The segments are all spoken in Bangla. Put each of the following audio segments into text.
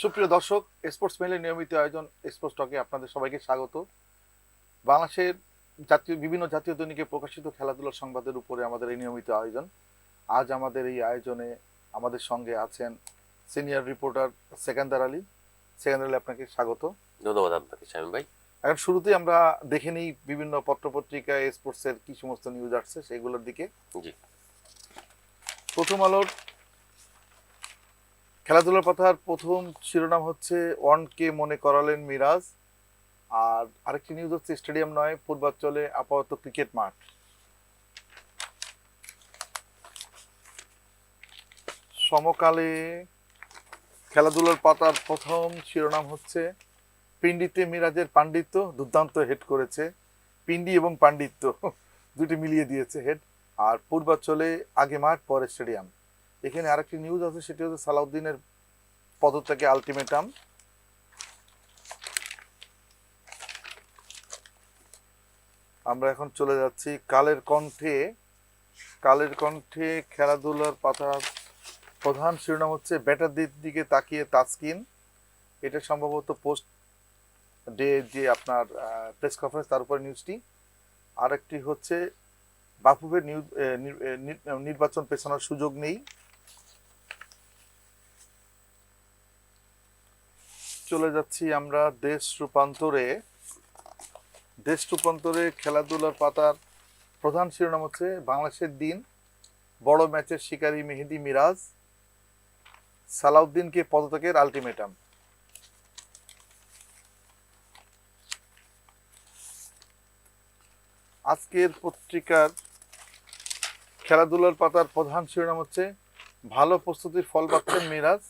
সুপ্রিয় দর্শক স্পোর্টস মেলের নিয়মিত আয়োজন স্পোর্টস টকে আপনাদের সবাইকে স্বাগত। বাংলাদেশের জাতীয় বিভিন্ন জাতীয় দৈনিকে প্রকাশিত খেলাধুলার সংবাদের উপরে আমাদের এই নিয়মিত আয়োজন। আজ আমাদের এই আয়োজনে আমাদের সঙ্গে আছেন সিনিয়র রিপোর্টার সেকান্দার আলী। সেকান্দার আলী আপনাকে স্বাগত। ধন্যবাদ আপনাকে শামীম ভাই। এখন শুরুতেই আমরা দেখে নিই বিভিন্ন পত্রপত্রিকায় স্পোর্টসের কি সমস্ত নিউজ আসছে সেগুলোর দিকে। প্রথম আলোর খেলাধুলার পাতার প্রথম শিরোনাম হচ্ছে ওয়ান কে মনে করালেন মিরাজ। আর আরেকটি নিউজ হচ্ছে স্টেডিয়াম নয়, পূর্বাঞ্চলে আপাতত ক্রিকেট মাঠ। সমকালে খেলাধুলার পাতার প্রথম শিরোনাম হচ্ছে পিন্ডিতে মিরাজের পাণ্ডিত্য, দুর্দান্ত হেড করেছে। পিন্ডি এবং পাণ্ডিত্য, দুটি মিলিয়ে দিয়েছে হেড আর পূর্বাঞ্চলে আগে মাঠ, পরে স্টেডিয়াম। এখানে আরেকটি নিউজ আছে সেটি হচ্ছে সালাউদ্দিনের পদত্যাগে আলটিমেটাম আমরা এখন চলে যাচ্ছি কালের কণ্ঠে। কালের কণ্ঠে খেলাধুলার পাতার প্রধান শিরোনাম হচ্ছে ব্যাটারদের দিকে তাকিয়ে তাসকিন। এটা সম্ভবত পোস্ট ডে যে আপনার প্রেস কনফারেন্স তার উপরে নিউজটি আরেকটি হচ্ছে বাফুফের নিউ এ, নি- এ, নি- নির্বাচন পেছানোর সুযোগ নেই। চলে যাচ্ছি আমরা দেশ রূপান্তরে। দেশ রূপান্তরে খেলাধুলার পাতার প্রধান শিরোনাম হচ্ছে বাংলাদেশের দিন, বড় ম্যাচের শিকারী মেহেদি মিরাজ, সালাউদ্দিনকে পদত্যাগের আলটিমেটাম। আজকের পত্রিকার খেলাধুলার পাতার প্রধান শিরোনাম হচ্ছে, ভালো প্রস্তুতির ফল পাচ্ছেন মিরাজ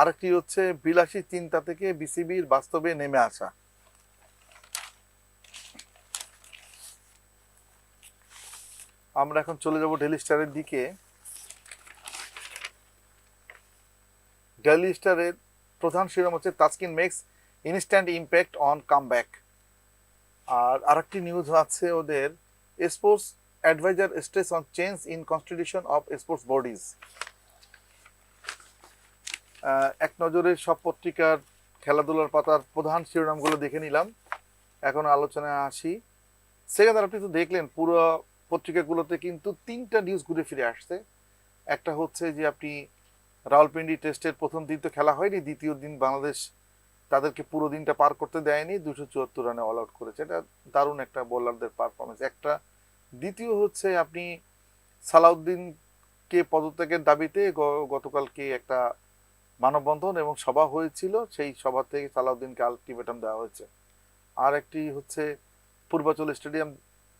আরেকটি হচ্ছে বিলাসী চিন্তা থেকে বিসিবির বাস্তবে নেমে আসা। আমরা এখন চলে যাব ডেলি স্টারের দিকে। ডেলি স্টারের প্রধান শিরোনাম হচ্ছে Taskin makes, instant impact on comeback. আর আরেকটি নিউজ আছে ওদের, sports adviser stress on change in constitution of sports bodies. এক নজরে সব পত্রিকার খেলাধুলার পাতার প্রধান শিরোনামগুলো দেখে নিলাম। এখন আলোচনায় আসি। সেখানে আপনি তো দেখলেন, পুরো পত্রিকাগুলোতে কিন্তু তিনটা নিউজ ঘুরে ফিরে আসছে। একটা হচ্ছে যে আপনি রাওয়ালপিন্ডি টেস্টের প্রথম দিন তো খেলা হয়নি, দ্বিতীয় দিন বাংলাদেশ তাদেরকে পুরো দিনটা পার করতে দেয়নি, দুশো চুয়াত্তর রানে অল আউট করেছে। এটা দারুণ একটা বোলারদের পারফরমেন্স একটা দ্বিতীয় হচ্ছে আপনি সালাউদ্দিনকে পদত্যাগের দাবিতে গতকালকে একটা মানববন্ধন এবং সভা হয়েছিল, সেই সভা থেকে সালাউদ্দিনকে আলটিমেটাম দেওয়া হয়েছে। আর একটি হচ্ছে পূর্বাচল স্টেডিয়াম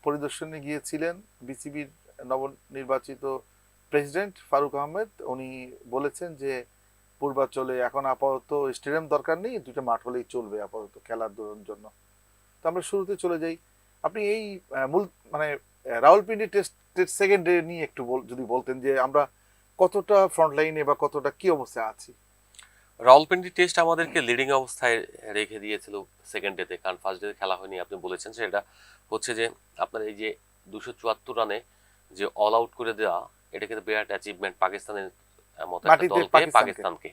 পরিদর্শনে গিয়েছিলেন বিসিবির নবনির্বাচিত প্রেসিডেন্ট ফারুক আহমেদ। উনি বলেছেন যে, পূর্বাচলে এখন আপাতত স্টেডিয়াম দরকার নেই, দুটো মাঠ হলেই চলবে আপাতত খেলার দৌড়ানোর জন্য। তো আমরা শুরুতে চলে যাই। আপনি এই মূল মানে Rawalpindi test test second day নিয়ে একটু যদি বলতেন যে আমরা কতটা ফ্রন্ট লাইনে বা কতটা কি অবস্থায় আছি? রাউলপিন্ডি টেস্ট আমাদেরকে লিডিং অবস্থায় রেখে দিয়েছিল সেকেন্ড ডেতে কারণ ফার্স্ট ডেতে খেলা হয়নি আপনি বলেছেন। সেটা হচ্ছে যে আপনার এই যে দুশো চুয়াত্তর রানে যে অল আউট করে দেওয়া এটা কিন্তু বিরাট অ্যাচিভমেন্ট পাকিস্তানের মতো পাকিস্তানকে।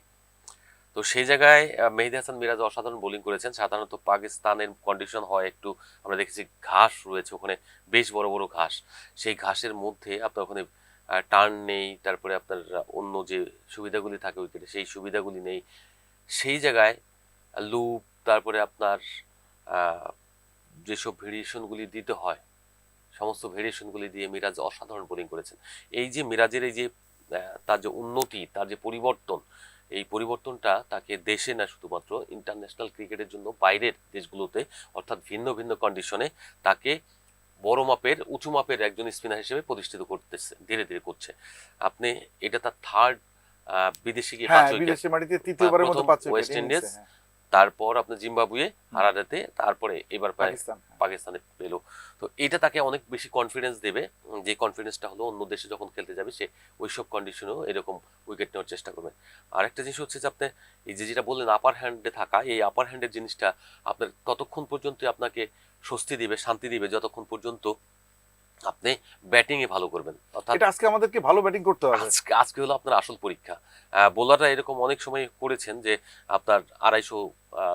তো সেই জায়গায় মেহেদি হাসান মিরাজ অসাধারণ বোলিং করেছেন। সাধারণত পাকিস্তানের কন্ডিশন হয় একটু আমরা দেখেছি ঘাস রয়েছে ওখানে বেশ বড় বড় ঘাস। সেই ঘাসের মধ্যে আপনার ওখানে টার্ন নেই, তারপরে আপনার অন্য যে সুবিধাগুলি থাকে উইকেটে সেই সুবিধাগুলি নেই। সেই জায়গায় লুপ তারপরে আপনার যেসব ভেরিয়েশনগুলি দিতে হয়, সমস্ত ভেরিয়েশনগুলি দিয়ে মিরাজ অসাধারণ বোলিং করেছেন। এই যে মিরাজের এই যে তার যে উন্নতি, তার যে পরিবর্তন, এই পরিবর্তনটা তাকে দেশে না শুধুমাত্র ইন্টারন্যাশনাল ক্রিকেটের জন্য বাইরের দেশগুলোতে, অর্থাৎ ভিন্ন ভিন্ন কন্ডিশনে তাকে বড় মাপের উঁচু মাপের একজন স্পিনার হিসেবে প্রতিষ্ঠিত করতেছে ধীরে ধীরে করছে। আপনি এটা তার থার্ড বিদেশি গিয়ে হ্যাঁ পাঁচ বিদেশি মাটিতে তৃতীয়বারের মতো প্রথম ওয়েস্ট ইন্ডিজ, তারপর আপনার জিম্বাবুয়ে হারাডাতে তারপরে এবার পাকিস্তানে পেল। তো এটা তাকে অনেক বেশি কনফিডেন্স দেবে যে কনফিডেন্সটা হলো অন্য দেশে যখন খেলতে যাবে সে ওইসব কন্ডিশনেও এরকম উইকেট নেওয়ার চেষ্টা করবে। আরেকটা জিনিস হচ্ছে যে আপনি এই যে যেটা বললেন আপার হ্যান্ডে থাকা এই আপার হ্যান্ডের জিনিসটা আপনার ততক্ষণ পর্যন্ত আপনাকে স্বস্তি দিবে শান্তি দিবে যতক্ষণ পর্যন্ত আপনি ব্যাটিং এ ভালো করবেন। অর্থাৎ এটা আজকে আমাদেরকে ভালো ব্যাটিং করতে হবে। আজকে আজকে হলো আপনার আসল পরীক্ষা। বোলাররা এরকম অনেক সময় করেছেন যে আপনার আড়াইশো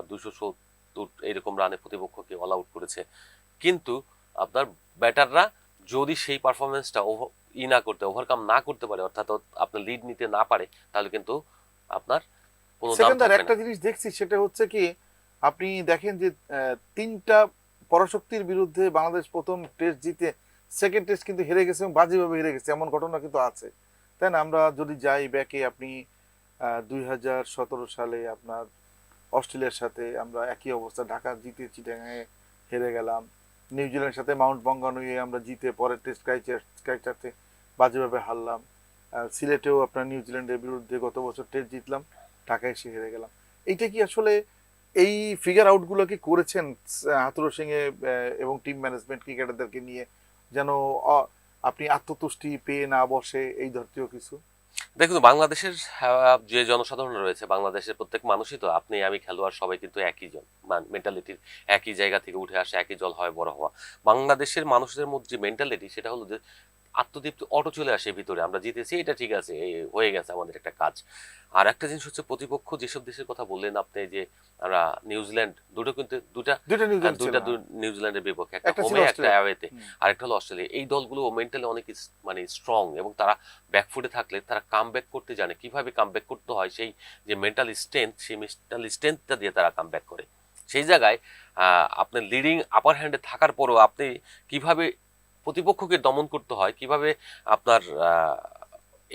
দুশো সত্তর এরকম রানে প্রতিপক্ষকে অল আউট করেছে। কিন্তু আপনার ব্যাটাররা যদি সেই পারফরমেন্সটা ই না করতে ওভারকাম না করতে পারে অর্থাৎ আপনার লিড নিতে না পারে তাহলে কিন্তু আপনার কোনো একটা জিনিস দেখছি সেটা হচ্ছে কি আপনি দেখেন যে তিনটা পরাশক্তির বিরুদ্ধে বাংলাদেশ প্রথম টেস্ট জিতে সেকেন্ড টেস্ট কিন্তু হেরে গেছে এবং বাজেভাবে হেরে গেছে, এমন ঘটনা কিন্তু আছে। তাই না? আমরা যদি যাই ব্যাকে আপনি দুই হাজার সতেরো সালে আপনার অস্ট্রেলিয়ার সাথে আমরা একই অবস্থা, ঢাকা জিতে চিটাঙে হেরে গেলাম। নিউজিল্যান্ডের সাথে মাউন্ট বঙ্গানুয়ে আমরা জিতে পরের টেস্ট ক্রাইচার ক্রাইচারতে বাজেভাবে হারলাম। সিলেটেও আপনার নিউজিল্যান্ডের বিরুদ্ধে গত বছর টেস্ট জিতলাম, ঢাকায় এসে হেরে গেলাম। এইটা কি আসলে এই ফিগার আউটগুলো কি করেছেন হাতুরো সিং এ এবং টিম ম্যানেজমেন্ট ক্রিকেটারদেরকে নিয়ে? যেন আপনি আত্মতুষ্টি পেয়ে না বসে, এই ধরতীয় কিছু? দেখুন, বাংলাদেশের যে জনসাধারণ রয়েছে, বাংলাদেশের প্রত্যেক মানুষই তো, আপনি আমি খেলোয়াড়, সবাই কিন্তু একই জন মেন্টালিটির একই জায়গা থেকে উঠে আসে, একই জল হয়, বড় হওয়া। বাংলাদেশের মানুষদের মধ্যে যে মেন্টালিটি সেটা হলো যে আত্মদীপ্তি অটো চলে আসে ভিতরে আমরা জিতেছি এটা ঠিক আছে হয়ে গেছে আমাদের একটা কাজ। আর একটা জিনিস হচ্ছে প্রতিপক্ষ যেসব দেশের কথা বললেন আপনি যে আমরা নিউজিল্যান্ড দুটো কিন্তু দুটা দুইটা নিউজিল্যান্ডের বিপক্ষে একটা একটা হোমে একটা অ্যাওয়েতে হুম। আরেকটা হলো অস্ট্রেলিয়া এই দলগুলো মেন্টালি অনেক মানে স্ট্রং এবং তারা ব্যাকফুটে থাকলে তারা কাম ব্যাক করতে জানে। কীভাবে কাম ব্যাক করতে হয় সেই যে মেন্টাল স্ট্রেংথ সেই মেন্টাল স্ট্রেংথটা দিয়ে তারা কাম ব্যাক করে। সেই জায়গায় আহ, আপনার লিডিং আপার হ্যান্ডে থাকার পরও আপনি কীভাবে প্রতিপক্ষকে দমন করতে হয়। কীভাবে আপনার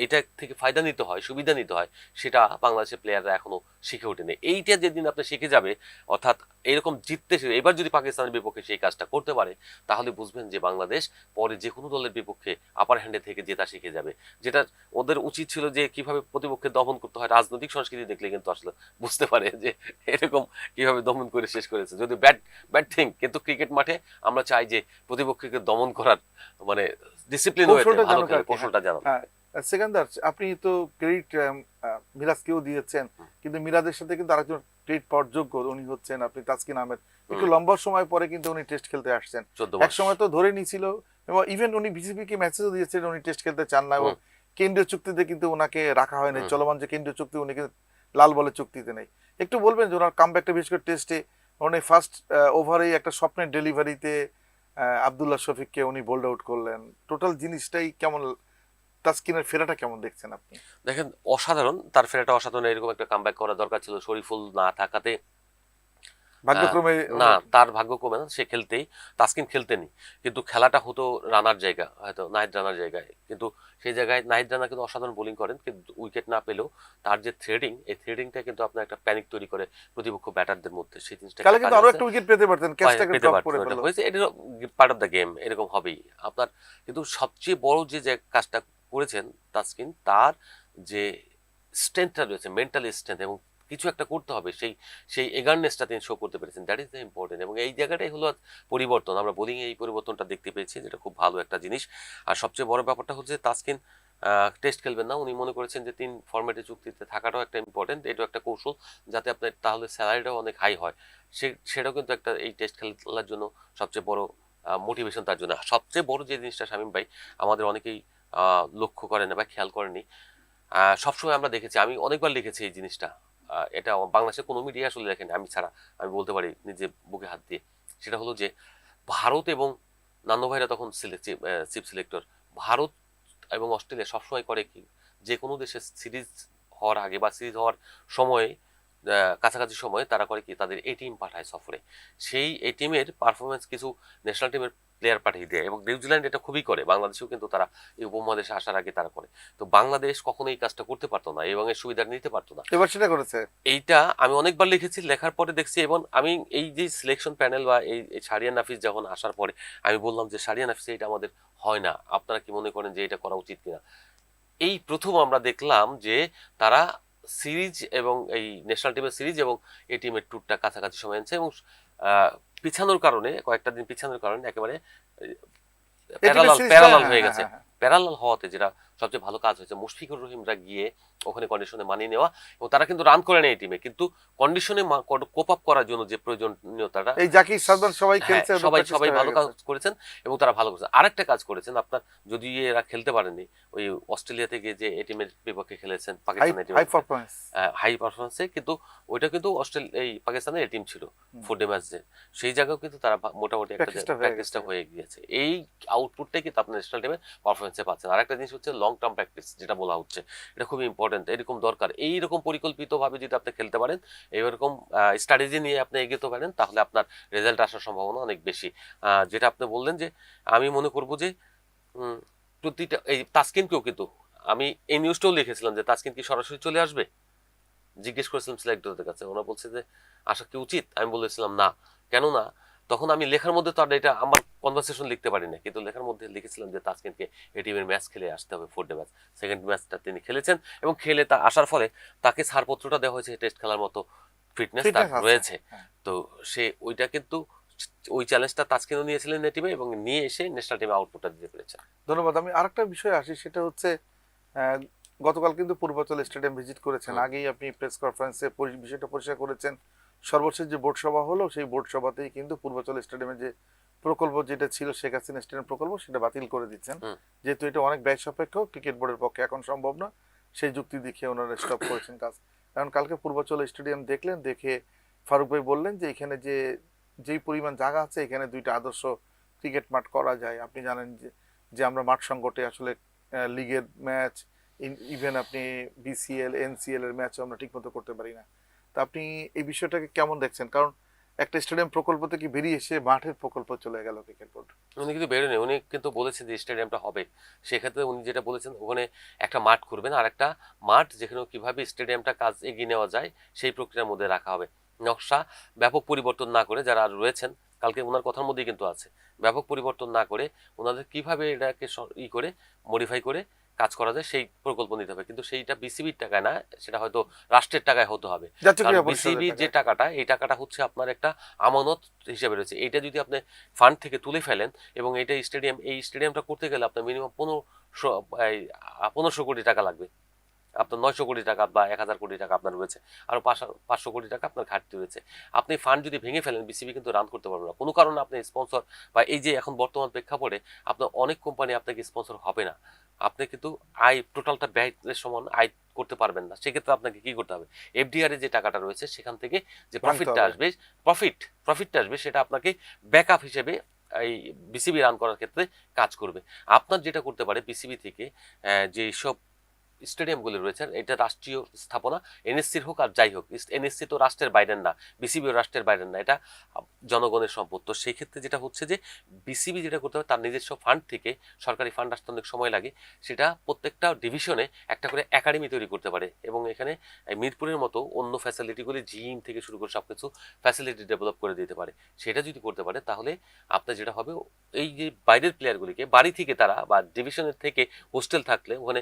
এটা থেকে ফায়দা নিতে হয় সুবিধা নিতে হয় সেটা বাংলাদেশের প্লেয়াররা এখনও শিখে ওঠেনি। এইটা যেদিন আপনি শিখে যাবে অর্থাৎ এরকম জিততে এবার যদি পাকিস্তানের বিপক্ষে সেই কাজটা করতে পারে তাহলে বুঝবেন যে বাংলাদেশ পরে যে কোনো দলের বিপক্ষে আপার হ্যান্ডে থেকে জেতা শিখে যাবে। যেটা ওদের উচিত ছিল যে কীভাবে প্রতিপক্ষে দমন করতে হয় রাজনৈতিক সংস্কৃতি দেখলে কিন্তু আসলে বুঝতে পারে যে এরকম কীভাবে দমন করে শেষ করেছে। যদি ব্যাট ব্যাট থিং কিন্তু ক্রিকেট মাঠে আমরা চাই যে প্রতিপক্ষকে দমন করার মানে ডিসিপ্লিন কৌশলটা ভালো সেকেন্দার আপনি তো ক্রেডিট মিরাজকেও দিয়েছেন কিন্তু মিরাজের সাথে কিন্তু আরেকজন ক্রেডিট পাওয়ার যোগ্য উনি হচ্ছেন আপনি তাসকিন আহমেদ। একটু লম্বা সময় পরে কিন্তু উনি টেস্ট খেলতে আসছেন। এক সময় তো ধরে নিছিল এবং ইভেন উনি বিসিবি কে মেসেজও উনি টেস্ট খেলতে চান না এবং কেন্দ্রীয় চুক্তিতে কিন্তু ওনাকে রাখা হয়নি। চলমান যে কেন্দ্রীয় চুক্তি উনি কিন্তু লাল বলের চুক্তিতে নেই। একটু বলবেন যে ওনার কামব্যাকটা বিশেষ করে টেস্টে উনি ফার্স্ট ওভারেই একটা স্বপ্নের ডেলিভারিতে আবদুল্লাহ শফিককে উনি বোল্ড আউট করলেন। টোটাল জিনিসটাই কেমন তাসকিনের ফেরাটা কেমন দেখছেন আপনি? দেখেন অসাধারণ। তার ফেরাটা অসাধারণ। এরকম একটা কামব্যাক করা দরকার ছিল। শরীফুল না থাকাতে ভাগ্যক্রমে না তার ভাগ্য কমে না সে খেলতেই তাসকিন খেলতেনি। কিন্তু খেলাটা হতো রানার জায়গা হয়তো নাহিদ রানার জায়গায়। কিন্তু সেই জায়গায় নাহিদ রানা কিন্তু অসাধারণ বোলিং করেন কিন্তু উইকেট না পেলেও তার যে থ্রেডিং এই থ্রেডিংটা কিন্তু আপনার একটা প্যানিক তৈরি করে প্রতিপক্ষ ব্যাটারদের মধ্যে। সেই জিনিসটা কালে কিন্তু আরও একটা উইকেট পেতে পারতেন। ক্যাচটাকে পেতে হয়েছে এটা পার্ট অফ দ্য গেম এরকম হবেই। আপনার কিন্তু সবচেয়ে বড় যে কাজটা করেছেন তাসকিন, তার যে স্ট্রেংথটা রয়েছে মেন্টাল স্ট্রেংথ এবং কিছু একটা করতে হবে, সেই সেই এগারনেসটা তিনি শো করতে পেরেছেন। দ্যাট ইজ দ্য ইম্পর্টেন্ট এবং এই জায়গাটাই হলো পরিবর্তন। আমরা বোলিংয়ে এই পরিবর্তনটা দেখতে পেয়েছি, যেটা খুব ভালো একটা জিনিস। আর সবচেয়ে বড় ব্যাপারটা হচ্ছে তাসকিন টেস্ট খেলবেন না। উনি মনে করেছেন যে তিন ফরম্যাটে চুক্তিতে থাকাটাও একটা ইম্পর্টেন্ট এটাও একটা কৌশল যাতে আপনার তাহলে স্যালারিটাও অনেক হাই হয়। সে, সেটাও কিন্তু একটা এই টেস্ট খেলার জন্য সবচেয়ে বড় মোটিভেশন তার জন্য। সবচেয়ে বড় যে জিনিসটা শামীম ভাই, আমাদের অনেকেই লক্ষ্য করেন বা খেয়াল করেনি। সবসময় আমরা দেখেছি, আমি অনেকবার লিখেছি এই জিনিসটা। এটা বাংলাদেশের কোনো মিডিয়া আসলে লেখেনি, আমি ছাড়া, আমি বলতে পারি নিজে বুকে হাত দিয়ে। সেটা হলো যে, ভারত এবং নান্নু ভাইরা তখন চিফ সিলেক্টর ভারত এবং অস্ট্রেলিয়া সবসময় করে কি, যে কোনো দেশের সিরিজ হওয়ার আগে বা সিরিজ হওয়ার সময়ে কাছাকাছি সময়ে তারা করে কি তাদের এ টিম পাঠায় সফরে। সেই এ টিমের পারফরমেন্স কিছু ন্যাশনাল টিমের প্লেয়ার পাঠিয়ে দেয় এবং নিউজিল্যান্ড এটা খুবই করে বাংলাদেশেও কিন্তু তারা এই উপমহাদেশে আসার আগে তারা করে। তো বাংলাদেশ কখনো এই কাজটা করতে পারতো না এবং এর সুবিধা নিতে পারতো না। এবার সেটা করেছে। এইটা আমি অনেকবার লিখেছি লেখার পরে দেখছি এবং আমি এই যে সিলেকশন প্যানেল বা এই এই সারিয়া নাফিস যখন আসার পরে আমি বললাম যে সারিয়া নাফিস এটা আমাদের হয় না। আপনারা কি মনে করেন যে এটা করা উচিত কিনা? এই প্রথম আমরা দেখলাম যে তারা সিরিজ এবং এই ন্যাশনাল টিমের সিরিজ এবং এই টিমের ট্যুরটা কাছাকাছি সময় আনছে এবং আহ, পিছানোর কারণে কয়েকটা দিন পিছানোর কারণে একেবারে প্যারালাল প্যারালাল হ্যাঁ, হয়ে হ্যাঁ, গেছে। হ্যাঁ, প্যারালাল হওয়াতে যেটা সবচেয়ে ভালো কাজ হয়েছে। মুশফিকুর রহিমরা গিয়ে ওখানে কন্ডিশনে মানিয়ে নেওয়া এবং তারা কিন্তু রান করে নেয় টিমে কিন্তু কন্ডিশনে কোপ আপ করার জন্য যে প্রয়োজনীয়তাটা এই জাকির সাদমান সবাই হ্যাঁ, খেলছে সবাই সবাই ভালো কাজ করেছেন এবং তারা ভালো করেছেন আরেকটা কাজ করেছেন আপনার যদি এরা খেলতে পারেনি ওই অস্ট্রেলিয়া থেকে যে এই টিমের বিপক্ষে খেলেছেন পাকিস্তানের হাই পারফরম্যান্স হাই পারফরমেন্সে কিন্তু ওইটা কিন্তু অস্ট্রেলিয়া এই পাকিস্তানের এ টিম ছিল। ফোর ডে ম্যাচে সেই জায়গাও কিন্তু তারা মোটামুটি একটা হয়ে প্র্যাকটিসটা হয়ে গিয়েছে। এই আউটপুটটাই কিন্তু আপনার ন্যাশনাল টিমে পারফরমেন্সে পাচ্ছেন। আরেকটা জিনিস হচ্ছে লং টার্ম প্র্যাকটিস যেটা বলা হচ্ছে, এটা খুবই ইম্পর্টেন্ট এরকম দরকার। এইরকম পরিকল্পিতভাবে যদি আপনি খেলতে পারেন এইরকম স্ট্র্যাটেজি নিয়ে আপনি এগোতে পারেন, তাহলে আপনার রেজাল্ট আসার সম্ভাবনা অনেক বেশি। যেটা আপনি বললেন যে, আমি মনে করব যে প্রতিটা, এই তাসকিনকেও কিন্তু, আমি এই নিউজটাও লিখেছিলাম যে, তাস্কিন কি সরাসরি চলে আসবে? জিজ্ঞেস করেছিলাম সিলেক্টরদের কাছে, ওরা বলছে যে আসা কি উচিত? আমি বলেছিলাম, না। কেন না তখন আমি লেখার মধ্যে তো আর এটা আমার কনভারসেশন লিখতে পারি না কিন্তু লেখার মধ্যে লিখেছিলাম যে তাসকিনকে এই টিমের ম্যাচ খেলে আসতে হবে ফোর ডে ম্যাচ সেকেন্ড ম্যাচটা তিনি খেলেছেন এবং খেলে তা আসার ফলে তাকে ছাড়পত্রটা দেওয়া হয়েছে টেস্ট খেলার মতো ফিটনেস তার রয়েছে। হ্যাঁ। তো সে ওইটা কিন্তু ওই চ্যালেঞ্জটা তাসকিনও নিয়েছিলেন টিমে এবং নিয়ে এসে ন্যাশনাল টিমে আউটপুটটা দিতে পেরেছেন। ধন্যবাদ। আমি আরেকটা বিষয়ে আসি সেটা হচ্ছে গতকাল কিন্তু পূর্বাচল স্টেডিয়াম ভিজিট করেছেন। আগেই আপনি প্রেস কনফারেন্সে বিষয়টা পরিষ্কার করেছেন। সর্বশেষ যে বোর্ড সভা হলো সেই বোর্ড সভাতেই কিন্তু পূর্বাচল স্টেডিয়ামে যে প্রকল্প যেটা ছিল শেখ হাসিনা স্টেডিয়াম প্রকল্প সেটা বাতিল করে দিচ্ছেন। যেহেতু এটা অনেক ব্যয় সাপেক্ষ ক্রিকেট বোর্ডের পক্ষে এখন সম্ভব না। সেই যুক্তি দেখিয়ে ওনারা স্টপ করেছেন কাজ। কারণ কালকে পূর্বাচল স্টেডিয়াম দেখলেন দেখে ফারুক ভাই বললেন যে এখানে যে যেই পরিমাণ জায়গা আছে এখানে দুইটা আদর্শ ক্রিকেট মাঠ করা যায়। আপনি জানেন যে যে আমরা মাঠ সংকটে আসলে লিগের ম্যাচ ইভেন আপনি বিসিএল এনসিএল এর ম্যাচও আমরা ঠিকমতো করতে পারি না। তা আপনি এই বিষয়টাকে কেমন দেখছেন? কারণ একটা স্টেডিয়াম প্রকল্প থেকে বেরিয়ে এসে মাঠের প্রকল্প চলে গেল ক্রিকেট বোর্ড। উনি কিন্তু বেরোনি উনি কিন্তু বলেছেন যে স্টেডিয়ামটা হবে। সেক্ষেত্রে উনি যেটা বলেছেন, ওখানে একটা মাঠ করবেন আর একটা মাঠ যেখানে কীভাবে স্টেডিয়ামটা কাজ এগিয়ে নেওয়া যায়, সেই প্রক্রিয়ার মধ্যে রাখা হবে। নকশা ব্যাপক পরিবর্তন না করে যারা রয়েছেন, কালকে ওনার কথার মধ্যেই কিন্তু আছে, ব্যাপক পরিবর্তন না করে ওনাদের কীভাবে এটাকে ই করে মডিফাই করে কাজ করা যায় সেই প্রকল্প নিতে হবে। কিন্তু সেইটা বিসিবির টাকায় না সেটা হয়তো রাষ্ট্রের টাকায় হতে হবে। জাতীয় কারণ ক্রীড়া পরিষদের বিসিবি যে টাকাটা এই টাকাটা হচ্ছে আপনার একটা আমানত হিসেবে রয়েছে। এইটা যদি আপনি ফান্ড থেকে তুলে ফেলেন এবং এটা স্টেডিয়াম এই স্টেডিয়ামটা করতে গেলে আপনার মিনিমাম পনেরোশো পনেরোশো কোটি টাকা লাগবে। আপনার নয়শো কোটি টাকা বা এক হাজার কোটি টাকা আপনার রয়েছে। আরও পাঁচশো কোটি টাকা আপনার ঘাটতি রয়েছে। আপনি ফান্ড যদি ভেঙে ফেলেন বিসিবি কিন্তু রান করতে পারবে না। কোনো কারণে আপনি স্পন্সর বা এই যে এখন বর্তমান প্রেক্ষাপটে আপনার অনেক কোম্পানি আপনাকে স্পন্সর হবে না। আপনি কিন্তু আয় টোটালটা ব্যয়ের সমান আয় করতে পারবেন না। সেক্ষেত্রে আপনাকে কি করতে হবে? এফডিআর এ যে টাকাটা রয়েছে সেখান থেকে যে প্রফিটটা আসবে প্রফিট প্রফিটটা আসবে সেটা আপনাকে ব্যাকআপ হিসেবে এই বিসিবি রান করার ক্ষেত্রে কাজ করবে। আপনার যেটা করতে পারে বিসিবি থেকে আহ, যে সব স্টেডিয়ামগুলি রয়েছে, এটা রাষ্ট্রীয় স্থাপনা এনএসসির হোক আর যাই হোক এনএসসি তো রাষ্ট্রের বাইরের না বিসিবিও রাষ্ট্রের বাইরের না, এটা জনগণের সম্পদ। তো সেই ক্ষেত্রে যেটা হচ্ছে যে বিসিবি যেটা করতে হবে, তার নিজস্ব ফান্ড থেকে সরকারি ফান্ড আসতে অনেক সময় লাগে, সেটা প্রত্যেকটা ডিভিশনে একটা করে একাডেমি তৈরি করতে পারে এবং এখানে মিরপুরের মতো অন্য ফ্যাসিলিটিগুলি জিম থেকে শুরু করে সবকিছু ফ্যাসিলিটি ডেভেলপ করে দিতে পারে। সেটা যদি করতে পারে, তাহলে আপনার যেটা হবে, এই যে বাইরের প্লেয়ারগুলিকে বাড়ি থেকে তারা বা ডিভিশনের থেকে হোস্টেল থাকলে, ওখানে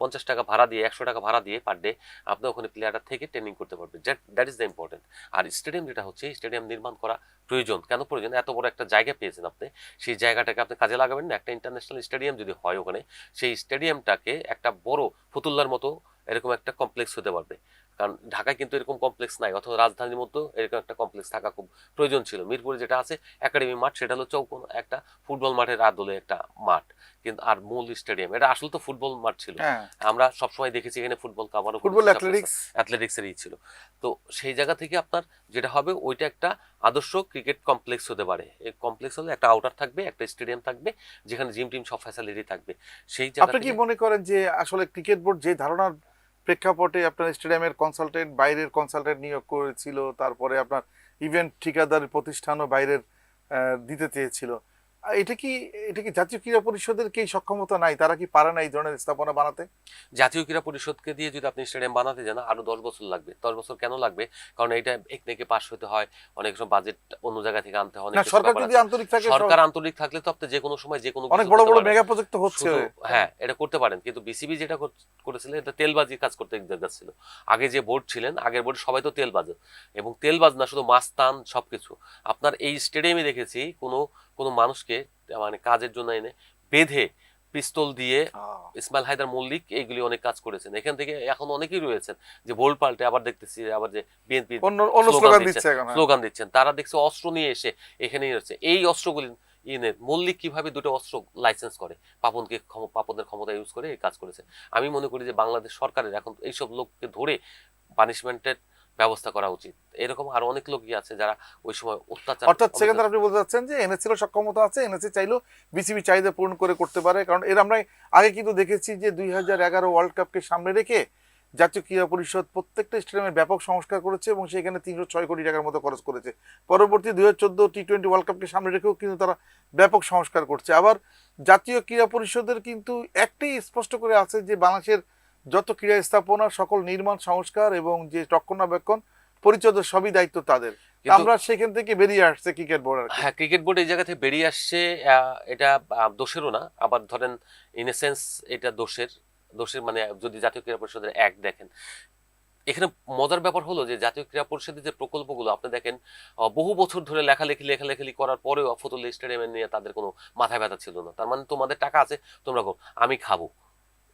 পঞ্চাশ টাকা ভাড়া দিয়ে, একশো টাকা ভাড়া দিয়ে পার ডে আপনি ওখানে প্লেয়ারটা থেকে ট্রেনিং করতে পারবেন। দ্যাট ইজ দ্য ইম্পর্টেন্ট আর স্টেডিয়াম যেটা হচ্ছে স্টেডিয়াম নির্মাণ করা প্রয়োজন। কেন প্রয়োজন? এত বড় একটা জায়গা পেয়েছেন আপনি। সেই জায়গাটাকে আপনি কাজে লাগাবেন না। একটা ইন্টারন্যাশনাল স্টেডিয়াম যদি হয় ওখানে, সেই স্টেডিয়ামটাকে একটা বড় ফতুল্লার মতো এরকম একটা কমপ্লেক্স হতে পারবে। কারণ ঢাকায় কিন্তু এরকম কমপ্লেক্স নাই অথবা রাজধানীর মধ্যে এরকম একটা কমপ্লেক্স থাকা খুব প্রয়োজন ছিল। মিরপুরে যেটা আছে একাডেমি মাঠ সেটা হলো চৌকোন একটা ফুটবল মাঠের আদলে একটা মাঠ কিন্তু আর মূল স্টেডিয়াম এটা আসলে তো ফুটবল মাঠ ছিল। হ্যাঁ। আমরা সবসময় দেখেছি এখানে ফুটবল কাভারও ফুটবল অ্যাথলেটিক্স অ্যাথলেটিক্সেরই ছিল। তো সেই জায়গা থেকে আপনার যেটা হবে ওইটা একটা আদর্শ ক্রিকেট কমপ্লেক্স হতে পারে। এই কমপ্লেক্স হলে একটা আউটার থাকবে একটা স্টেডিয়াম থাকবে যেখানে জিম টিম সব ফ্যাসিলিটি থাকবে। সেই জায়গা আপনি কি মনে করেন যে আসলে ক্রিকেট বোর্ড যে ধারণার প্রেক্ষাপটে আপনার স্টেডিয়ামের কনসালটেন্ট বাইরের কনসালটেন্ট নিয়োগ করেছিল, তারপরে আপনার ইভেন্ট ঠিকাদার প্রতিষ্ঠানও বাইরের দিতে চেয়েছিল। এটা কি এটা কি জাতীয় ক্রীড়া পরিষদের কি সক্ষমতা নাই? তারা কি পারে না এই ধরনের স্থাপনা বানাতে? জাতীয় ক্রীড়া পরিষদকে দিয়ে যদি আপনি স্টেডিয়াম বানাতে যান আরও দশ বছর লাগবে। দশ বছর কেন লাগবে? কারণ এটা একনেকে পাস হতে হয় অনেক সময় বাজেট অন্য জায়গা থেকে আনতে হয় সরকার যদি আন্তরিক থাকে সরকার আন্তরিক থাকলে তো আপনি যে কোনো সময় যে কোনো অনেক বড় বড় মেগা প্রজেক্ট হচ্ছে। হ্যাঁ এটা করতে পারেন কিন্তু বিসিবি যেটা কর- করেছিল এটা তেলবাজি কাজ করতে যাচ্ছিল। আগে যে বোর্ড ছিলেন আগের বোর্ড সবাই তো তেলবাজ। এবং তেলবাজ না শুধু মাস্তান সবকিছু। আপনার এই স্টেডিয়ামে দেখেছি কোনো কোনো মানুষকে মানে কাজের জন্য এনে বেঁধে পিস্তল দিয়ে ইসমাইল হায়দার মল্লিক এইগুলি অনেক কাজ করেছেন। এখান থেকে এখন অনেকেই রয়েছেন যে ভোল পাল্টে আবার দেখতেছি আবার যে বিএনপি স্লোগান হ্যাঁ। স্লোগান দিচ্ছেন। তারা দেখছে অস্ত্র নিয়ে এসে এখানেই হচ্ছে এই অস্ত্রগুলি ইনের মল্লিক কীভাবে দুটো অস্ত্র লাইসেন্স করে? পাপনকে পাপনের ক্ষমতা ইউজ করে এই কাজ করেছে। আমি মনে করি যে বাংলাদেশ সরকারের এখন এইসব লোককে ধরে পানিশমেন্টের ব্যবস্থা করা উচিত। এরকম আরও অনেক লোকই আছে যারা ওই সময় অত্যাচার অর্থাৎ সেখানে আপনি বলতে চাচ্ছেন যে এনএসসির সক্ষমতা আছে এনএসসি চাইলেও বিসিবি চাহিদা পূরণ করে করতে পারে। কারণ এর আমরা আগে কিন্তু দেখেছি যে দুই হাজার এগারো ওয়ার্ল্ড কাপকে সামনে রেখে জাতীয় ক্রীড়া পরিষদ প্রত্যেকটা স্টেডিয়ামের ব্যাপক সংস্কার করেছে এবং সেখানে তিনশো ছয় কোটি টাকার মতো খরচ করেছে। পরবর্তী দুই হাজার চোদ্দ টি টোয়েন্টি ওয়ার্ল্ড কাপকে সামনে রেখেও কিন্তু তারা ব্যাপক সংস্কার করছে। আবার জাতীয় ক্রীড়া পরিষদের কিন্তু একটাই স্পষ্ট করে আছে যে বাংলাদেশের যত ক্রীড়া স্থাপনা সকল নির্মাণ সংস্কার এবং যে রক্ষণাবেক্ষণ পরিচর্যা সবই দায়িত্ব তাদের। আমরা সেখান থেকে বেরিয়ে আসছে ক্রিকেট বোর্ড হ্যাঁ ক্রিকেট বোর্ড এই জায়গা থেকে বেরিয়ে আসছে এটা দোষেরও না। আবার ধরেন ইন সেন্স এটা দোষের দোষের মানে যদি জাতীয় ক্রীড়া পরিষদের এক দেখেন। এখানে মজার ব্যাপার হলো যে জাতীয় ক্রীড়া পরিষদের যে প্রকল্পগুলো আপনি দেখেন বহু বছর ধরে লেখালেখি লেখালেখি করার পরেও ফতুল স্টেডিয়ামে নিয়ে তাদের কোনো মাথায় ব্যথা ছিল না। তার মানে তোমাদের টাকা আছে তোমরা আমি খাব।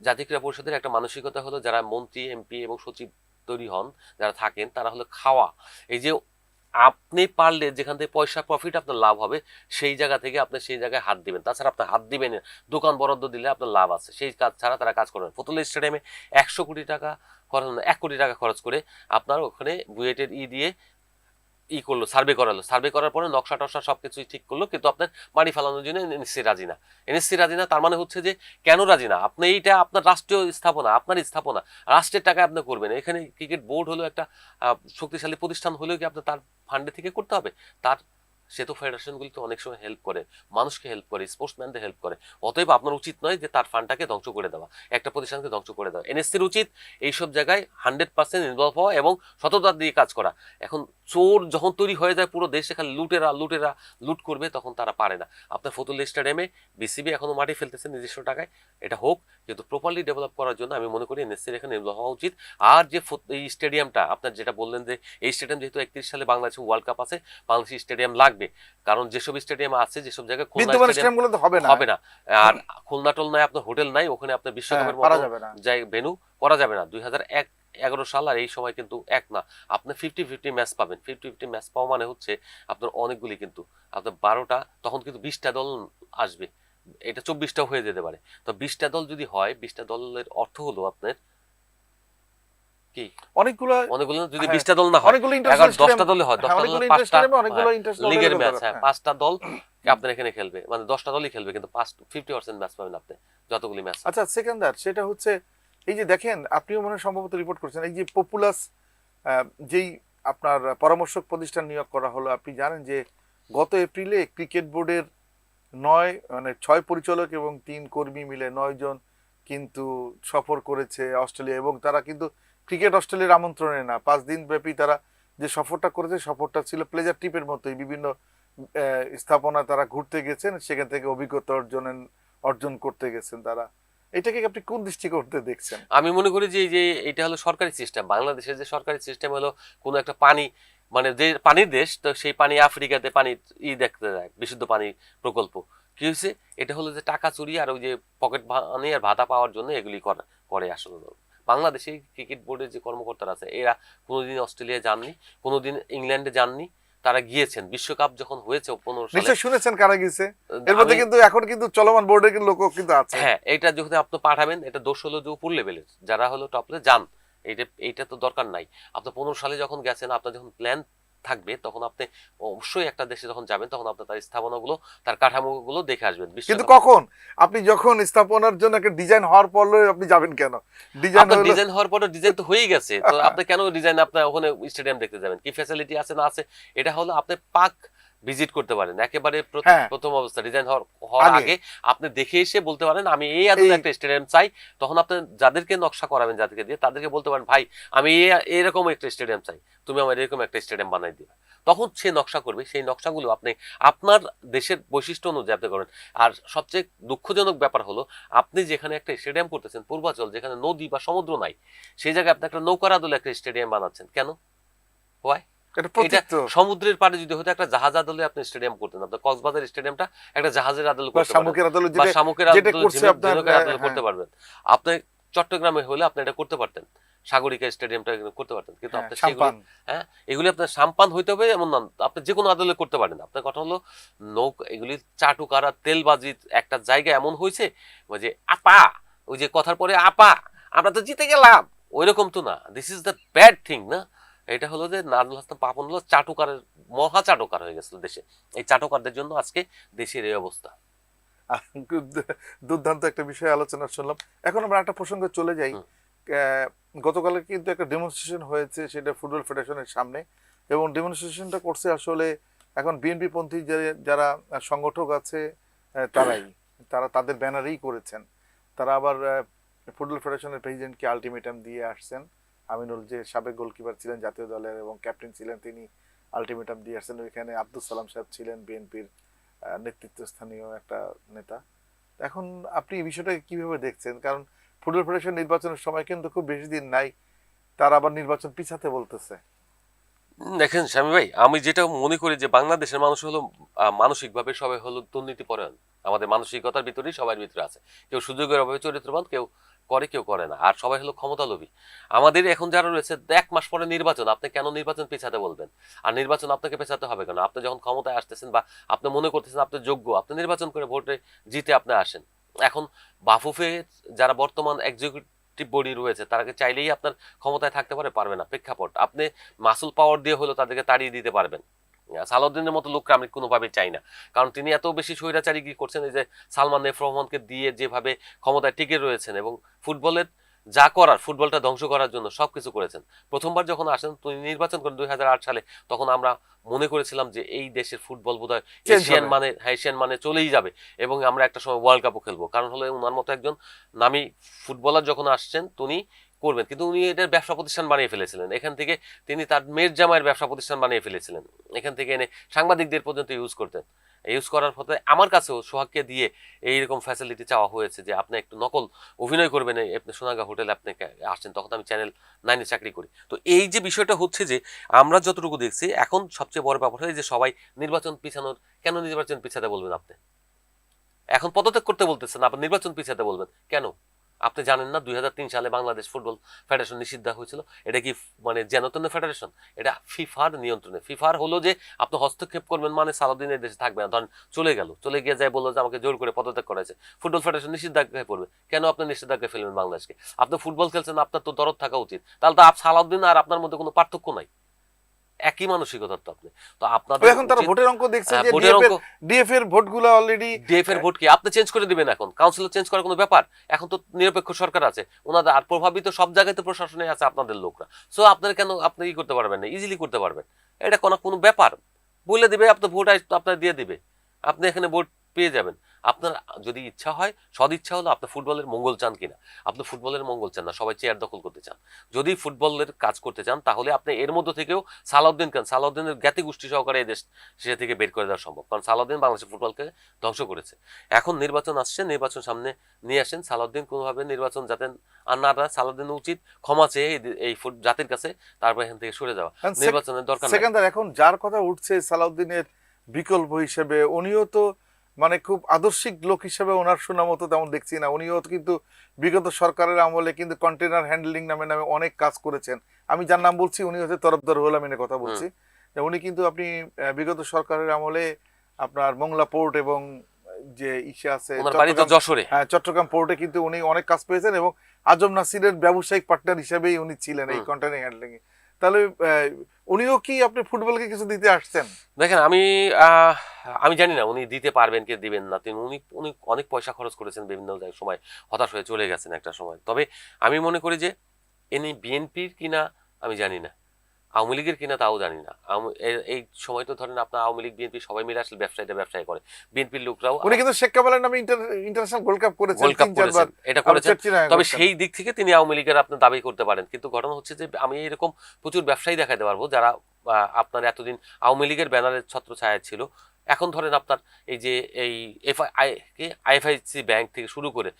জাতীয় ক্রীড়া পরিষদের একটা মানসিকতা হলো যারা মন্ত্রী, এমপি এবং সচিব তৈরি হন, যারা থাকেন, তারা হলো খাওয়া। এই যে আপনি পারলে যেখান থেকে পয়সা প্রফিট আপনার লাভ হবে, সেই জায়গা থেকে আপনি সেই জায়গায় হাত দিবেন। তাছাড়া আপনি হাত দিবেন দোকান বরাদ্দ দিলে আপনার লাভ আছে। সেই কাজ ছাড়া তারা কাজ করবেন ফতুল স্টেডিয়ামে একশো কোটি টাকা খরচ, এক কোটি টাকা খরচ করে আপনার ওখানে বুয়েটের ই দিয়ে ই করল সার্ভে করালো। সার্ভে করার পরে নকশা টকশা সব কিছুই ঠিক করল, কিন্তু আপনার বাড়ি ফেলানোর জন্য এনএসসি রাজি না। এনএসসি রাজি না, তার মানে হচ্ছে যে কেন রাজি না? আপনি এইটা আপনার রাষ্ট্রীয় স্থাপনা, আপনার স্থাপনা, রাষ্ট্রের টাকায় আপনি করবেন। এখানে ক্রিকেট বোর্ড হলো একটা শক্তিশালী প্রতিষ্ঠান হলেও কি আপনার তার ফান্ডে থেকে করতে হবে? তার, সে তো ফেডারেশনগুলি তো অনেক সময় হেল্প করে, মানুষকে হেল্প করে স্পোর্টসম্যানদের হেল্প করে। অতএব আপনার উচিত নয় যে তার ফান্ডটাকে ধ্বংস করে দেওয়া, একটা প্রতিষ্ঠানকে ধ্বংস করে দেওয়া। এনএসসির উচিত এইসব জায়গায় হান্ড্রেড পার্সেন্ট ইনভলভ হওয়া এবং সততা দিয়ে কাজ করা। এখন চোর যখন তৈরি হয়ে যায় পুরো দেশে খালি লুটেরা লুটেরা লুট করবে তখন তারা পারে না। আপনার ফতুল স্টেডিয়ামে বিসিবি এখনও মাটি ফেলতেছে নিজস্ব টাকায়। এটা হোক কিন্তু প্রপারলি ডেভেলপ করার জন্য আমি মনে করি এনএসসির এখানে ইনভলভ হওয়া উচিত। আর যে এই স্টেডিয়ামটা আপনার যেটা বললেন যে এই স্টেডিয়াম যেহেতু একত্রিশ সালে বাংলাদেশে ওয়ার্ল্ড কাপ আছে বাংলাদেশ স্টেডিয়াম লাগবে। কারণ যেসব স্টেডিয়াম আছে যেসব জায়গায় খুলনা হবে না। হবে না। আর খুলনা টল নাই আপনার হোটেল নাই ওখানে আপনার হ্যাঁ, বিশ্বকাপের যাই ভেনু করা যাবে না। দুই হাজার এক এগারো সাল আর এই সময় কিন্তু এক না। আপনি ফিফটি ফিফটি ম্যাচ পাবেন। ফিফটি ফিফটি ম্যাচ পাওয়া মানে হচ্ছে আপনার অনেকগুলি কিন্তু। আপনার বারোটা তখন কিন্তু বিশটা দল আসবে। এটা চব্বিশটা হয়ে যেতে পারে। তো বিশটা দল যদি হয় বিশটা দলের অর্থ হলো আপনার কি? অনেকগুলো অনেকগুলো যদি হ্যাঁ, বিশটা দল না হয় অনেকগুলো দশটা দলে হয় দশটা দলে পাঁচটা ইন্টারন্যাশনাল অনেকগুলো ইন্টারন্যাশনাল লিগের ম্যাচ পাঁচটা দল আপনার এখানে খেলবে। মানে দশটা দলই খেলবে কিন্তু পাঁচ ফিফটি পার্সেন্ট ম্যাচ পাবেন আপনি যতগুলি ম্যাচ আচ্ছা সেকেন্দার সেটা হচ্ছে এই যে দেখেন, আপনিও মনে সম্ভবত রিপোর্ট করছেন, এই যে পপুলাস যেই আপনার পরামর্শক প্রতিষ্ঠান নিয়োগ করা হলো, আপনি জানেন যে গত এপ্রিলে ক্রিকেট বোর্ডের নয় মানে ছয় পরিচালক এবং তিন কর্মী মিলে নয় জন কিন্তু সফর করেছে অস্ট্রেলিয়া এবং তারা কিন্তু ক্রিকেট অস্ট্রেলিয়ার আমন্ত্রণে না। পাঁচ দিন ব্যাপী তারা যে সফরটা করেছে, সফরটা ছিল প্লেজার ট্রিপের মতোই। বিভিন্ন স্থাপনা তারা ঘুরতে গেছেন, সেখান থেকে অভিজ্ঞতা অর্জনের, অর্জন করতে গেছেন তারা। এটাকে আপনি কোন দৃষ্টিকোণতে দেখছেন? আমি মনে করি যে যে এটা হলো সরকারি সিস্টেম। বাংলাদেশের যে সরকারি সিস্টেম হলো কোনো একটা পানি মানে যে পানির দেশ, তো সেই পানি আফ্রিকাতে পানি ই দেখতে যায় বিশুদ্ধ পানি প্রকল্প। কি হয়েছে এটা হলো যে টাকা চুরি আর ওই যে পকেট মানি আর ভাতা পাওয়ার জন্য এগুলি করে আসলে বাংলাদেশে ক্রিকেট বোর্ডের যে কর্মকর্তারা আছে, এরা কোনোদিন অস্ট্রেলিয়া যাননি, কোনোদিন ইংল্যান্ডে যাননি তারা গিয়েছেন। বিশ্বকাপ যখন হয়েছে পনেরো নিশ্চয় শুনেছেন কারা গিয়েছে? এর মধ্যে কিন্তু এখন কিন্তু চলমান বোর্ডের লোক কিন্তু আছে। হ্যাঁ এটা যখন আপনি পাঠাবেন এটা দোষ হলো যে উপর লেভেলের যারা হলো টপলে যান। এইটা এইটা তো দরকার নাই। আপনি পনেরো সালে যখন গেছেন আপনার যখন প্ল্যান থাকবে তখন আপনি অবশ্যই একটা দেশে যখন যাবেন তখন আপনি তার স্থাপনাগুলো তার কাঠামোগুলো দেখে আসবেন। কিন্তু কখন? আপনি যখন স্থাপনার জন্য একটা ডিজাইন হওয়ার পর আপনি যাবেন কেন? ডিজাইন ডিজাইন হওয়ার পরে ডিজাইন তো হয়ে গেছে। তো আপনি কেন ডিজাইন আপনার ওখানে স্টেডিয়াম দেখতে যাবেন? কি ফ্যাসিলিটি আছে না আছে? এটা হলো আপনি পাক ভিজিট করতে পারেন। একেবারে হ্যাঁ। প্রথম অবস্থা ডিজাইন হওয়ার আগে। আপনি দেখে এসে বলতে পারেন আমি এই আদলে একটা স্টেডিয়াম চাই। তখন আপনি যাদেরকে নকশা করাবেন যাদেরকে দিয়ে তাদেরকে বলতে পারেন ভাই আমি এই- এরকম একটা স্টেডিয়াম চাই। তুমি আমার এরকম একটা স্টেডিয়াম বানাই দিবে। তখন সে নকশা করবে। সেই নকশাগুলো আপনি আপনার দেশের বৈশিষ্ট্য অনুযায়ী আপনি করেন আর সবচেয়ে দুঃখজনক ব্যাপার হলো আপনি যেখানে একটা স্টেডিয়াম করতেছেন পূর্বাচল যেখানে নদী বা সমুদ্র নাই সেই জায়গায় আপনি একটা নৌকার আদলে একটা স্টেডিয়াম বানাচ্ছেন। কেন? তো সমুদ্রের পাড়ে যদি হতো একটা জাহাজ আদলে আপনি স্টেডিয়াম করতেন। আপনার কক্সবাজার স্টেডিয়ামটা একটা জাহাজের আদলে শামুকের আদালত শামুকের আদলে আপনার, ঝিনুকের আদলে হ্যাঁ। করতে পারবেন। আপনি চট্টগ্রামে হলে আপনি এটা করতে পারতেন। সাগরিকা স্টেডিয়ামটা করতে পারতেন। কিন্তু হ্যাঁ, আপনি সেগুলো হ্যাঁ এগুলি আপনার সাম্পান হইতে হবে এমন না। আপনি যে কোনো আদলে করতে পারেন। আপনার কথা হলো নৌক এগুলি চাটুকারা তেলবাজি একটা জায়গা এমন হয়েছে ওই যে আপা ওই যে কথার পরে আপা আমরা তো জিতে গেলাম। ওই রকম তো না। This is the bad thing না? এটা হলো যে নাজমুল হাসান পাপন হলো চাটুকারের মহা চাটুকার হয়ে গেছিল দেশে। এই চাটুকারদের জন্য আজকে দেশের এই অবস্থা। দুর্দান্ত একটা বিষয় আলোচনা শুনলাম। এখন আমরা একটা প্রসঙ্গে চলে যাই। গতকালে কিন্তু একটা ডেমনস্ট্রেশন হয়েছে সেটা ফুটবল ফেডারেশনের সামনে। এবং ডেমনস্ট্রেশনটা করছে আসলে এখন বিএনপি পন্থী যারা সংগঠক আছে তারাই। তারা তাদের ব্যানারেই করেছেন। তারা আবার ফুটবল ফেডারেশনের প্রেসিডেন্টকে আলটিমেটাম দিয়ে আসছেন। আমিনুল যে সাবেক গোলকিপার ছিলেন জাতীয় দলের এবং ক্যাপ্টেন ছিলেন তিনি আলটিমেটাম দিয়ে আসছেন। ওইখানে আব্দুল সালাম সাহেব ছিলেন বিএনপির নেতৃত্বস্থানীয় একটা নেতা। এখন আপনি এই বিষয়টাকে কীভাবে দেখছেন? কারণ ফুটবল ফেডারেশন নির্বাচনের সময় কিন্তু খুব বেশি দিন নাই, তারা আবার নির্বাচন পিছাতে বলতেছে। দেখেন স্বামী ভাই, আমি যেটা মনে করি যে বাংলাদেশের মানুষ হলো মানসিকভাবে সবাই হলো দুর্নীতি পরায়ণ আমাদের মানসিকতার ভিতরেই সবার ভিতরে আছে। কেউ সুযোগের অভাবে চরিত্রবান, কেউ করে কেউ করে না। আর সবাই হলো ক্ষমতালোভী। আমাদের এখন যারা রয়েছে এক মাস পরে নির্বাচন, আপনি কেন নির্বাচন পেছাতে বলবেন? আর নির্বাচন আপনাকে পেছাতে হবে কেন? আপনি যখন ক্ষমতায় আসতেছেন বা আপনি মনে করতেছেন আপনি যোগ্য, আপনি নির্বাচন করে ভোটে জিতে আপনি আসেন। এখন বাফুফে যারা বর্তমান এক্সিকিউটিভ বডি রয়েছে তারাকে চাইলেই আপনার ক্ষমতায় থাকতে পারে? পারবে না। প্রেক্ষাপট। আপনি মাসুল পাওয়ার দিয়ে হলো তাদেরকে তাড়িয়ে দিতে পারবেন। সালাউদ্দিনের মতো লোককে আমি কোনোভাবে চাই না। কারণ তিনি এত বেশি স্বৈরাচারী কি করছেন এই যে সালমান এফ রহমানকে দিয়ে যেভাবে ক্ষমতায় টিকে রয়েছেন এবং ফুটবলের যা করার ফুটবলটা ধ্বংস করার জন্য সবকিছু করেছেন। প্রথমবার যখন আসেন তিনি নির্বাচন করেন দুই হাজার আট সালে তখন আমরা মনে করেছিলাম যে এই দেশের ফুটবল বোধ হয় এশিয়ান মানে হ্যাঁ, এশিয়ান মানে চলেই যাবে এবং আমরা একটা সময় ওয়ার্ল্ড কাপও খেলব। কারণ হলো ওনার মতো একজন নামি ফুটবলার যখন আসছেন তিনি করবেন। কিন্তু উনি এটার ব্যবসা প্রতিষ্ঠান বানিয়ে ফেলেছিলেন। এখান থেকে তিনি তার মেয়ের জামাইয়ের ব্যবসা প্রতিষ্ঠান বানিয়ে ফেলেছিলেন। এখান থেকে এনে সাংবাদিকদের পর্যন্ত ইউজ করতেন। ইউজ করার ফলে আমার কাছেও সোহাগকে দিয়ে এইরকম ফ্যাসিলিটি চাওয়া হয়েছে যে আপনি একটু নকল অভিনয় করবেন। আপনি সোনাগা হোটেলে আপনি আসছেন, তখন আমি চ্যানেল নাইনে চাকরি করি। তো এই যে বিষয়টা হচ্ছে যে আমরা যতটুকু দেখছি, এখন সবচেয়ে বড় ব্যাপার হয় যে সবাই নির্বাচন পিছানোর, কেন নির্বাচন পিছাতে বলবেন আপনি? এখন পদত্যাগ করতে বলতেছেন, আপনি নির্বাচন পিছাতে বলবেন। কেন? আপনি জানেন না, দুই হাজার তিন সালে বাংলাদেশ ফুটবল ফেডারেশন নিষিদ্ধ হয়েছিল। এটা কি মানে জেনতন্য ফেডারেশন? এটা ফিফার নিয়ন্ত্রণে। ফিফার হলো যে আপনি হস্তক্ষেপ করবেন মানে সারাদিন এই দেশে থাকবে না। ধরেন চলে গেল, চলে গিয়ে যায় বলল যে আমাকে জোর করে পদত্যাগ করেছে ফুটবল ফেডারেশন নিষিদ্ধাজ্ঞায় পড়বে। কেন আপনি নিষিদ্ধাজ্ঞায় ফেলবেন বাংলাদেশকে? আপনি ফুটবল খেলছেন, আপনার তো দরদ থাকা উচিত। তাহলে তো সালাউদ্দিন আর আপনার মধ্যে কোনো পার্থক্য নাই। একই মানসিকতার তো আপনি। তো আপনাদের এখন তারা ভোটের অঙ্ক দেখছে হ্যাঁ, যে ডিএফ এর ভোটগুলো অলরেডি ডিএফ এর ভোট কি? আপনি চেঞ্জ করে দিবেন এখন? কাউন্সিলর চেঞ্জ করার কোনো ব্যাপার? এখন তো নিরপেক্ষ সরকার আছে। ওনাদের আর প্রভাবিত সব জায়গায় তো প্রশাসনে আছে আপনাদের লোকরা। সো আপনারা কেন আপনি ই করতে পারবেন না? ইজিলি করতে পারবেন। এটা কোনো কোনো ব্যাপার। বলে দিবে আপনার ভোট আপনার দিয়ে দিবে। আপনি এখানে ভোট পেয়ে যাবেন। আপনার যদি ইচ্ছা হয় সদ ইচ্ছা হলো আপনি ফুটবলের মঙ্গল চান কিনা। আপনি ফুটবলের মঙ্গল চান না সবাই চেয়ার দখল করতে চান। যদি ফুটবলের কাজ করতে চান তাহলে আপনি এর মধ্যে থেকেও সালাউদ্দিন খান সালাউদ্দিনের জ্ঞাতি গোষ্ঠী সহকারে এই দেশ সে থেকে বের করে দেওয়া সম্ভব। কারণ সালাউদ্দিন বাংলাদেশের ফুটবলকে ধ্বংস করেছে। এখন নির্বাচন আসছে নির্বাচন সামনে নিয়ে আসেন। সালাউদ্দিন কোনোভাবে নির্বাচন যাতে আর না সালাউদ্দিন উচিত ক্ষমা চেয়ে এই- জাতির কাছে তারপর এখান থেকে সরে যাওয়া। নির্বাচনের দরকার এখন যার কথা উঠছে সালাউদ্দিনের বিকল্প হিসেবে উনিও তো মানে খুব আদর্শিক লোক হিসেবে ওনার সুনাম তো তেমন দেখছি না। উনিও কিন্তু বিগত সরকারের আমলে কিন্তু কন্টেনার হ্যান্ডলিং নামে নামে অনেক কাজ করেছেন। আমি যার নাম বলছি উনি হচ্ছে তরফদার রুহুল আমিনের কথা বলছি। যে উনি কিন্তু আপনি বিগত সরকারের আমলে আপনার মংলা পোর্ট এবং যে ইসে আছে চট্টগ্রাম- হ্যাঁ চট্টগ্রাম পোর্টে কিন্তু উনি অনেক কাজ পেয়েছেন এবং আজম নাসিরের ব্যবসায়িক পার্টনার হিসেবেই উনি ছিলেন এই। কন্টেনার হ্যান্ডলিং এ তাহলে উনিও কি আপনি ফুটবলকে কিছু দিতে আসছেন? দেখেন, আমি আমি জানি না উনি দিতে পারবেন কি দিবেন না। তিনি উনি উনি অনেক পয়সা খরচ করেছেন বিভিন্ন সময় হতাশ হয়ে চলে গেছেন একটা সময়। তবে আমি মনে করি যে, এনি বিএনপির কিনা, আমি জানি না। আওয়ামী লীগের কিনা তাও জানি না। এই- সময় তো ধরেন আপনার আওয়ামী লীগ বিএনপি সবাই মিলে আসলে ব্যবসায়ীটা ব্যবসায় করে। বিএনপির লোকরাও উনি কিন্তু শেখ কামালের নামে ইন্টারন্যাশনাল গোল্ড কাপ করেছেন গোল্ড কাপ করেছেন এটা করেছেন। তবে সেই দিক থেকে তিনি আওয়ামী লীগের আপনি দাবি করতে পারেন। কিন্তু ঘটনা হচ্ছে যে আমি এরকম প্রচুর ব্যবসায়ী দেখাতে পারব যারা আপনার এতদিন আওয়ামী লীগের ব্যানারের ছত্র ছায়া ছিল। এখন ধরেন আপনার এই যে এই এফ আই আইএফআইসি ব্যাংক থেকে শুরু করে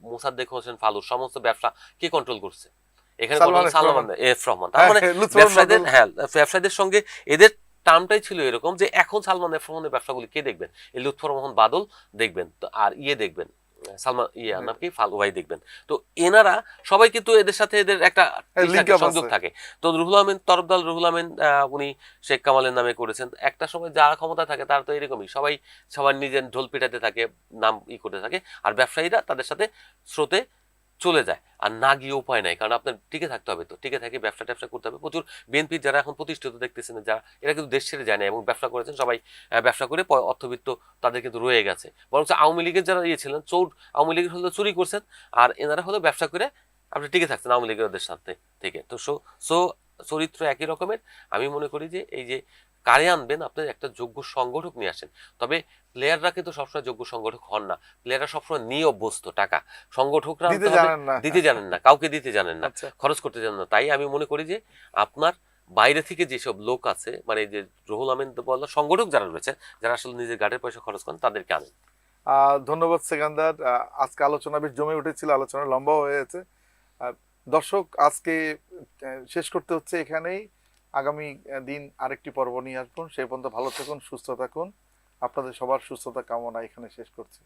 মোসাদ্দেক হোসেন ফালুর সমস্ত ব্যবসা কে কন্ট্রোল করছে? এখানে সালমান এফ সালমান রহমান। তার হ্যাঁ, মানে হ্যাঁ, ব্যবসায়ীদের হ্যাঁ ব্যবসায়ীদের সঙ্গে এদের টার্মটাই ছিল এরকম যে এখন সালমান এফ রহমানের ব্যবসাগুলি কে দেখবেন? এই লুৎফর রহমান বাদল দেখবেন আর ইয়ে দেখবেন সালমান ইয়ে নাম কি? ফালু ভাই দেখবেন। তো এনারা সবাই কিন্তু এদের সাথে এদের একটা হ্যাঁ, সংযোগ থাকে। তো রুহুল আমিন তরফদাল রুহুল আমিন আহ, উনি শেখ কামালের নামে করেছেন। একটা সময় যারা ক্ষমতা থাকে তারা তো এরকমই সবাই সবার নিজের ঢোল পিটাতে থাকে নাম ই করতে থাকে। আর ব্যবসায়ীরা তাদের সাথে স্রোতে চলে যায়। আর না গিয়ে উপায় নাই। কারণ আপনার টিকে থাকতে হবে তো। টিকে থাকে ব্যবসা ট্যাবসা করতে হবে। প্রচুর বিএনপির যারা এখন প্রতিষ্ঠিত দেখতেছেন যারা এরা কিন্তু দেশ ছেড়ে যায় না এবং ব্যবসা করেছেন, সবাই ব্যবসা করে অর্থবিত্ত তাদের কিন্তু রয়ে গেছে। বরং আওয়ামী লীগের যারা ইয়ে ছিলেন, চোর, আওয়ামী লীগের হলো চুরি করছেন, আর এনারা হলো ব্যবসা করে আপনি টিকে থাকছেন আওয়ামী লীগের সাথে, থেকে। তো সো সো, চরিত্র একই রকমের। আমি মনে করি যে এই যে কারে আনবেন? আপনার একটা যোগ্য সংগঠক নিয়ে আসেন। তবে প্লেয়াররা কিন্তু সবসময় যোগ্য সংগঠক হন না। প্লেয়াররা সবসময় নিয়ে অভ্যস্ত টাকা। সংগঠকরা দিতে জানেন না। কাউকে দিতে জানেন না। আচ্ছা। খরচ করতে জানেন না। তাই আমি মনে করি যে আপনার বাইরে থেকে যেসব লোক আছে মানে এই যে রুহুল আমিন তো বলল সংগঠক যারা রয়েছে যারা আসলে নিজের গাড়ির পয়সা খরচ করেন তাদেরকে আনেন। আহ, ধন্যবাদ সেকান্দার। আজকে আলোচনা বেশ জমে উঠেছিল আলোচনা লম্বা হয়েছে। দর্শক আজকে শেষ করতে হচ্ছে এখানেই। আগামী দিন আরেকটি পর্ব নিয়ে আসব। সেই পর্যন্ত ভালো থাকুন, সুস্থ থাকুন। আপনাদের সবার সুস্থতা কামনা এখানে শেষ করছি।